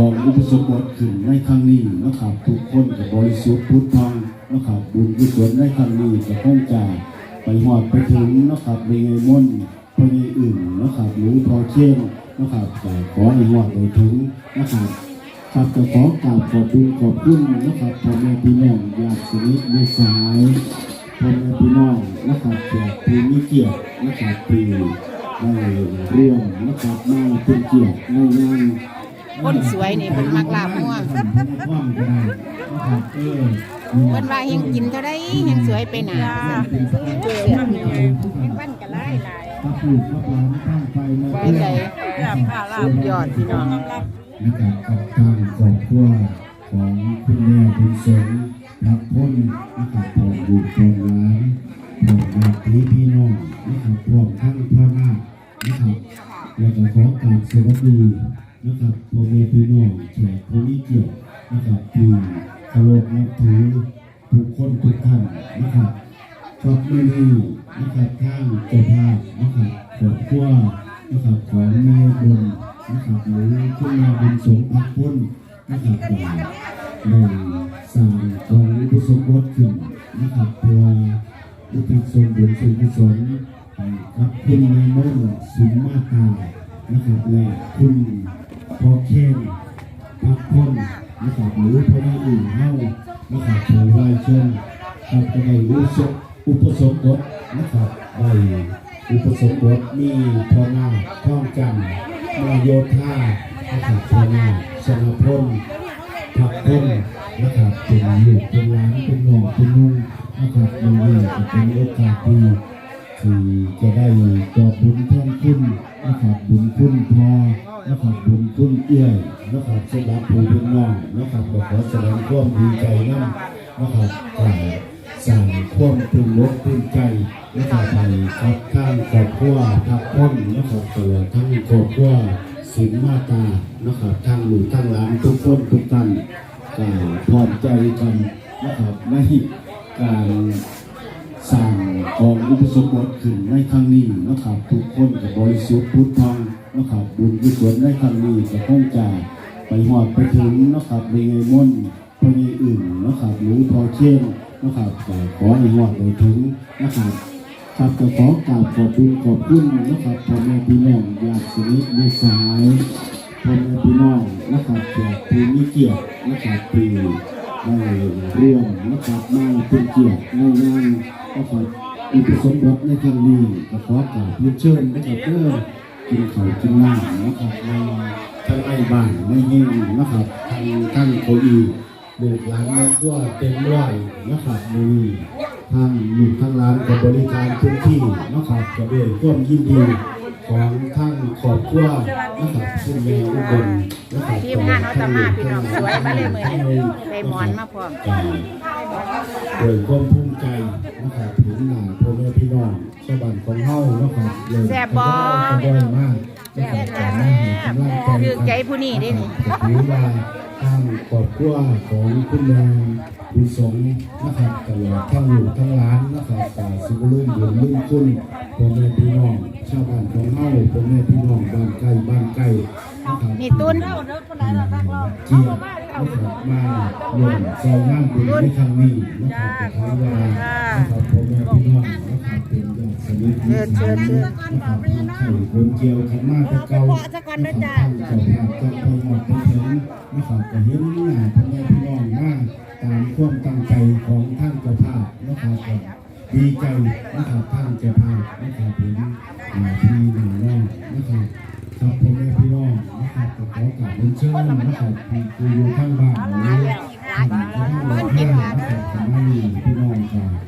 ของอุปสมบทขึ้นในครั้งนี้นะครับทุกคนกับบริสุทธิ์พุทธังนะครับบุญกุศลในครั้งนี้ก็คงจะไปหอดไปถึงนะครับในไงม่นไปในอื่นนะครับหรือพอเชี่ยนนะครับก็ขอให้หอดไปถึงนะครับครับก็ขอกราบขอบคุณขอบคุณนะครับพ่อแม่พี่น้องญาติสนิทมิตรสายพ่อแม่พี่น้องนะครับแขกผู้มีเกียรตินะครับที่ได้ร่วมนะครับมาเป็นเกียรติในงาน คนสวยนี่เพิ่นมักลาบมั่วนะครับเออเพิ่นว่าเฮงกินเท่าใดเฮงสวยไปหนาเป็นสถานที่ท่องเที่ยวนะครับบ้านก็หลายหลายพระปลูกพระปลาพระไฟมาไปไหนสุดยอดพี่น้องนะครับกับทางครอบครัวของคุณแม่คุณสนพักพ้นนะครับพร้อมบุตรพร้อมหลานพร้อมญาติพี่น้องนะครับพร้อมทั้งพ่อนาคนะครับแล้วก็ขอกราบสวัสดี นะครับพ่อแม่พี่น้องแขกผู้มีเกียรตินะครับที่เคารพนับถือทุกคนทุกท่านนะครับครับมื่อนี้นะครับทางเจ้าภาพนะครับครอบครัวนะครับของแม่บุญนะครับหรือคุณแม่บุญสงฆ์พักพ้นนะครับได้ได้สร้างของอุปสมบทขึ้นนะครับเพื่ออุทิศส่วนบุญส่วนกุศลให้กับคุณแม่มนต์สุนมาตานะครับและคุณ พอเคนพักพ้นนะครับหรือพ่อแม่อื่นเฮานะครับเผยไว้เชิญครับจะได้รู้สึกอุปสมบทนะครับได้อุปสมบทมีพอนาท้องกันมาโยธานะครับพ่อนาชนะพลผักต้นนะครับเป็นลูกเป็นหลานเป็นน้องเป็นนุ่งนะครับในนี้ก็เป็นโอกาสดีที่จะได้ตอบบุญแทนคุณนนะครับบุญคุณพอ นะครับบุญคุณเอื้อยนะครับสำหรับผู้เป็นน้องนะครับก็ขอแสดงความดีใจนํนะครับกล่าวสั่งความตื่นรกตื่นใจนะครับไปครับข้างครอบครัวพักพ้นนะครับตัวทั้งครอบครัวสินมาตานะครับทั้งลูกทั้งหลานทุกคนทุกท่านก็พร้อมใจกันนะครับในการสร้างกองอุปสมบทขึ้นในครั้งนี้นะครับ ทุกคนกับบริสุทธิ์พุทธัง นะครับบุญกุศลในครั้งนี้ก็คงจะไปหอดไปถึงนะครับในไงม่นไปในอื่นนะครับหรือพอเช่นนะครับก็ขอให้หอดไปถึงนะครับครับก็ขอกราบขอบคุณขอบคุณนะครับพ่อแม่พี่น้องญาติสนิทมิตรสหายพ่อแม่พี่น้องนะครับแขกผู้มีเกียรตินะครับที่ได้ร่วมนะครับมาเป็นเกียรติในงานนะครับอุปสมบทในครั้งนี้ก็ขอกราบเรียนเชิญนะครับเพื่อ กินข้าวกินน้ำนะครับในทั้งในบ้านในเฮงนะครับทั้งทั้งเก้าอี้เดือดร้อนแม่ครัวเต็มร้อยนะครับมีทางอยู่ทางร้านกับบริการพื้นที่นะครับก็ด้วยความยินดีของทางครอบครัวนะครับคุณแม่อุบลนะครับทีมงานเอาแตมาพี่น้องสวยมาเลยมื้อนี้ได้หมอนมาพร้อมก็ด้วยความ เฮานะครับเลยแซ่บบ่ขอบคุณมากนะครับการมาให้กำลังใจถือใจผู้นี้เด้นี่ก็ถือว่าทางครอบครัวของคุณแม่คุณสงฆ์นะครับตลอดทั้งลูกทั้งหลานนะครับแต่สุขลุ่มบุญลุ่มคุณพ่อแม่พี่น้องชาวบ้านของเฮาพ่อแม่พี่น้องบ้านใกล้บ้านใกล้นะครับนี่ตุ้นเกียรตินะครับมาร่วมใส่งานบุญในครั้งนี้นะครับก็ถือว่านะครับพ่อแม่พี่น้องนะครับ เป็นญาติสนิทมิตรสายนะครับทางไข่คนเกี่ยวขันมาต่เก่านะครับทางเจ้าภาพเจ้าไปหมดไปถึงนะครับก็เห็นหน้าพ่อแม่พี่น้องมาตามความตั้งใจของท่านเจ้าภาพนะครับดีใจนะครับท่านเจ้าภาพนะครับเห็นพี่น้องนะครับครับพ่อแม่พี่น้องนะครับก็ขอกราบเชิญนะครับที่อยู่ข้างบ้านหรือข้างบ้านข้างนะครับขอให้พี่น้องค่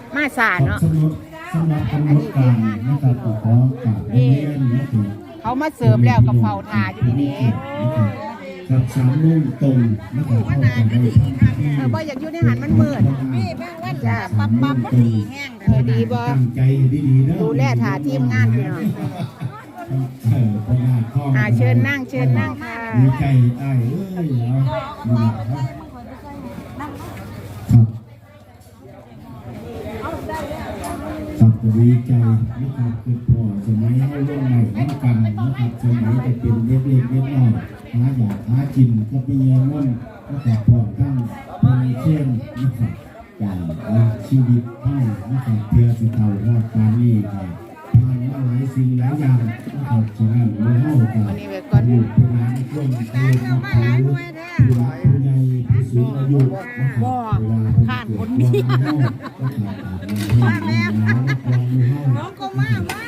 มาสาครับเนาะ สำหรับสำหรับกำหนดการนะครับก็ขอกราบเรียนนะครับเขามาเสริมแล้วกับเฝ้าทาอยู่นี่เด้นะครับขกับสามโมงตรงนะครับพ่อจะได้ทำพิธีเออบ่อยากอยู่ในหันมันมืด นี่จ้าปั๊บปั๊บดีเออดีบ่ ตั้งใจดีๆเด้อดูแลถ่าทีมงานพี่น้อง เออพญาทองอ่าเชิญนั่งเชิญนั่งค่ะดีใจไอ้เอ้ยแล้วนะครับ ครับดีใจนะครับคือพ่อสมัยให้ร่วมใหม่น้ำกันนะครับสมัยจะเป็นเล็กๆเล็กน้อยหาอยากหากินก็ไปเยี่ยมมันนะครับพร้อมทั้งคนเช่นนะครับการเอาชีวิตให้นะครับเพื่อสิเท่ารอดปานนี้ครับผ่านมาหลายสิ่งหลายอย่างนะครับฉะนั้นเราเฮากันวันนี้ไว้ก่อนอยู่เป็นร้านร่วมเพื่อนนับถือผู้รักผู้ใหญ่ผู้สูงอายุนะครับเวลาผ่านคนนี้ก็ขาดขาดเงินเพื่อ น้องก็มามา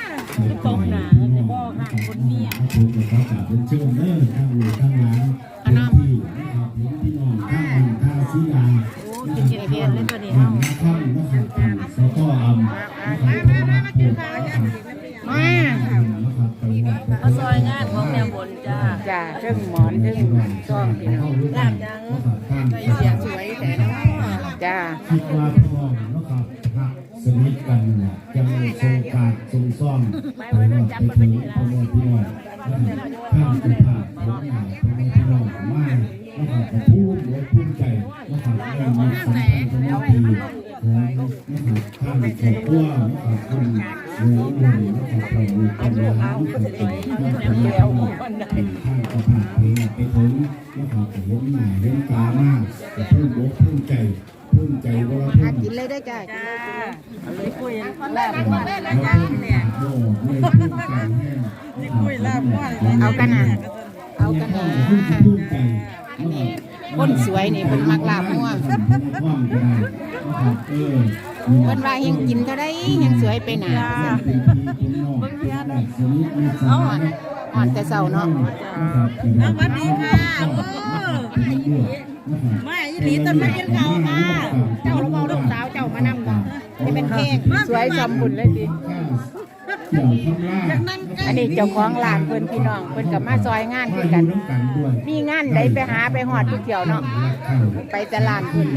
ตรงหนาจะบอห่างคนนี้ถูกกับเขากาเป็นเชิญเด้อทั้งหลวงทั้งหลานเห็นที่นะครับนพี่น้องทั้งวันท่าสีดานะครับท่านนะครับท่านสตออำนะครับมามามากินข้วกันมานะครับไปวัดไปเอาซอยงานของแม่บนจ้าจ้าเทิงหมอนเทิงซ่องพี่น้องลาบยังเสียงสวยแต่น้องจ้าำลังนะครับเป็นข้ามกระพาเป็นข้ามกระพาเพลงไปถึงนะครับเห็นหน้าเห็นตามากแต่พูดบกภูมิใจภูมิใจว่าหาภูมิกินเลยได้อจ้าเลยคุยลาบเอากันนะเอากันนะคนสวยนี่เพิ่นมักลาบม่ว เพิ่นว่ายังกินเท่าไดยังสวยไปหนาอ่อนอ่อนแต่เช้าเนาะสวัสดีค่ะไม่ยี่หลีต้นไม้กินเขาค่ะ เจ้าเราเมาลูกสาวเจ้ามานำบ่นี่เป็นเค้กสวยสมบุญเลยดิ อันนี้เจ้าของร้านเพิ่นพี่น้องเพิ่นก็มาซอยงานคือกัน มีงานใดไปหาไปฮอดทุกเที่ยวเนาะไปแต่ร้านเพิ่น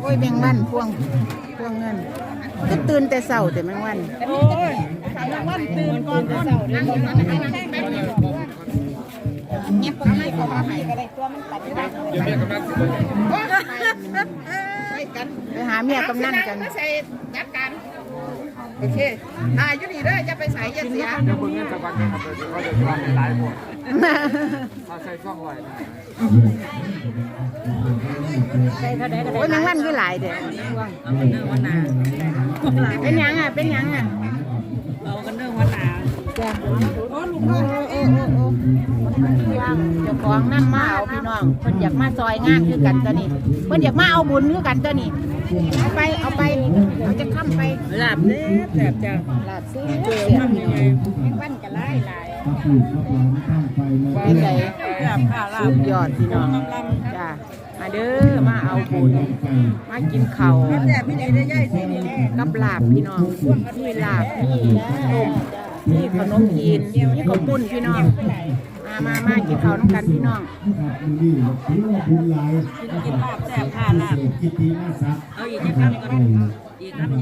โอ้ยแมงวันพวงพวงเงินก็ตื่นแต่เช้าแต่แมงวันโอ้ยวันตื่นก่อนคน เงียบก็ไม่ขอมาให้ก็ได้ตัวมันปัดได้ไปหาเมียกำนันกันใส่จัดการโอเคตายอยู่นี่เด้อจะไปใส่ยันเสียเดี๋ยวเบิ่งเงินสักวันนะครับเดี๋ยวเขาจะว่าหลายหมดเขาใช้ช่องไว้โอ้ยแมงวันคือหลายเด้อเป็นยังอะเป็นยังอะ จ้ะโอ้โอ้โอ้โอ้เจ้าของนั่นมาเอาพี่น้องเพิ่นอยากมาซอยงานคือกันตัวนี้เพิ่นอยากมาเอาบุญคือกันตัวนี้เอาไปเอาไปเอาจะค้ำไปหลาบเนี่ยแสบจ้าลาบซื้อเสียแมงวันก็หลายหลายเป็นไงลาบค่ะหลาสุบยอดพี่น้องจ้ามาเด้อมาเอาบุญมากินเข้าแสบไม่ดีได้ย่ายสินี่กับลาบพี่น้องมีลาบมี ต้มมีขนมจีนมีข้าวปุ้นพี่น้อง มามามากินข้าวน้ำกันพี่น้องกินลาบแสบค่ะลาบกิตติมาสักเอาอีกจะทำก่อนอีกครับ